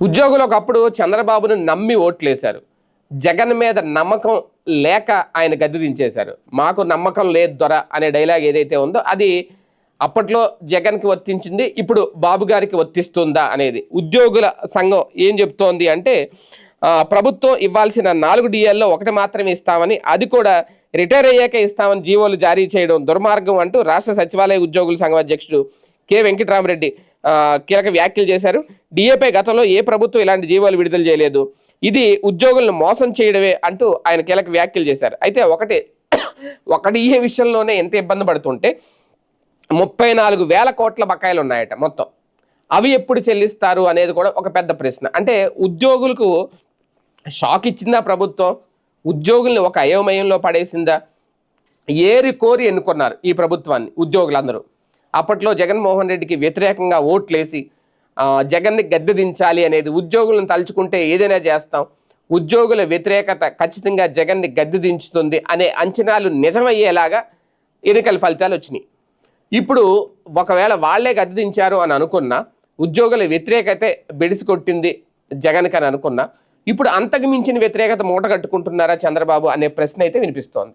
ఉద్యోగులు ఒకప్పుడు చంద్రబాబును నమ్మి ఓట్లేశారు. జగన్ మీద నమ్మకం లేక ఆయన గద్దె దించేశారు. మాకు నమ్మకం లేదు దొర అనే డైలాగ్ ఏదైతే ఉందో అది అప్పట్లో జగన్కి వర్తించింది ఇప్పుడు బాబు గారికి వర్తిస్తుందా అనేది. ఉద్యోగుల సంఘం ఏం చెప్తోంది అంటే ప్రభుత్వం ఇవ్వాల్సిన నాలుగు డిఎల్లో ఒకటి మాత్రమే ఇస్తామని అది కూడా రిటైర్ అయ్యాక ఇస్తామని జీవోలు జారీ చేయడం దుర్మార్గం అంటూ రాష్ట్ర సచివాలయ ఉద్యోగుల సంఘం అధ్యక్షుడు కె వెంకటరామరెడ్డి కీలక వ్యాఖ్యలు చేశారు. డిఏపై గతంలో ఏ ప్రభుత్వం ఇలాంటి జీవోలు విడుదల చేయలేదు. ఇది ఉద్యోగులను మోసం చేయడమే అంటూ ఆయన కీలక వ్యాఖ్యలు చేశారు. అయితే ఒకటి ఒకటి ఈ విషయంలోనే ఎంత ఇబ్బంది పడుతుంటే ముప్పై నాలుగు వేల కోట్ల బకాయిలు ఉన్నాయట మొత్తం. అవి ఎప్పుడు చెల్లిస్తారు అనేది కూడా ఒక పెద్ద ప్రశ్న. అంటే ఉద్యోగులకు షాక్ ఇచ్చిందా ప్రభుత్వం? ఉద్యోగుల్ని ఒక అయోమయంలో పడేసిందా? ఏరి కోరి ఎన్నుకున్నారు ఈ ప్రభుత్వాన్ని ఉద్యోగులందరూ. అప్పట్లో జగన్మోహన్ రెడ్డికి వ్యతిరేకంగా ఓట్లేసి జగన్ని గద్దె దించాలి అనేది ఉద్యోగులను తలుచుకుంటే ఏదైనా చేస్తాం. ఉద్యోగుల వ్యతిరేకత ఖచ్చితంగా జగన్ని గద్దె దించుతుంది అనే అంచనాలు నిజమయ్యేలాగా ఎన్నికల ఫలితాలు వచ్చినాయి. ఇప్పుడు ఒకవేళ వాళ్ళే గద్దె దించారు అని అనుకున్నా ఉద్యోగుల వ్యతిరేకతే బెడిసి కొట్టింది జగన్కి అని అనుకున్నా ఇప్పుడు అంతకు మించిన వ్యతిరేకత మూట కట్టుకుంటున్నారా చంద్రబాబు అనే ప్రశ్న అయితే వినిపిస్తోంది.